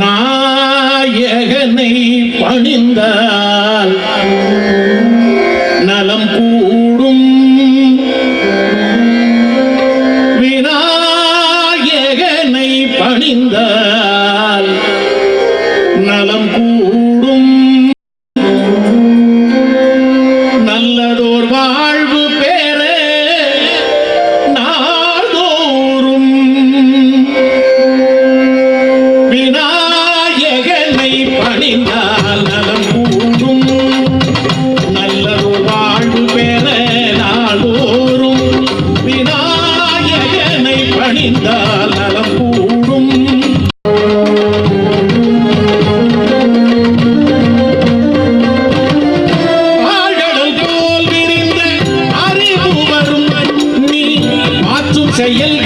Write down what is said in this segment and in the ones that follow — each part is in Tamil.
நாயகனை பணிந்தால் நலம் கூடும். விநாயகனை பணிந்தால் நலம் கூடும் செயல்கள்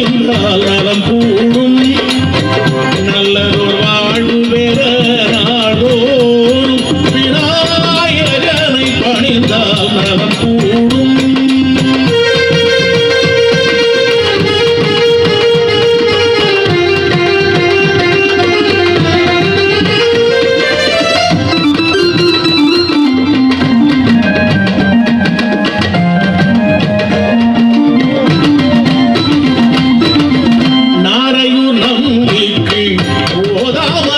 நின்றால் நலம் பூ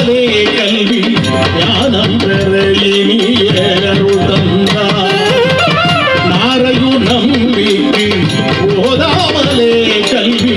தானே கல்வி ஞானம் பெறலி நீரருள் தந்தார் நாரையு நம்பிக்கை போதாமலே கல்வி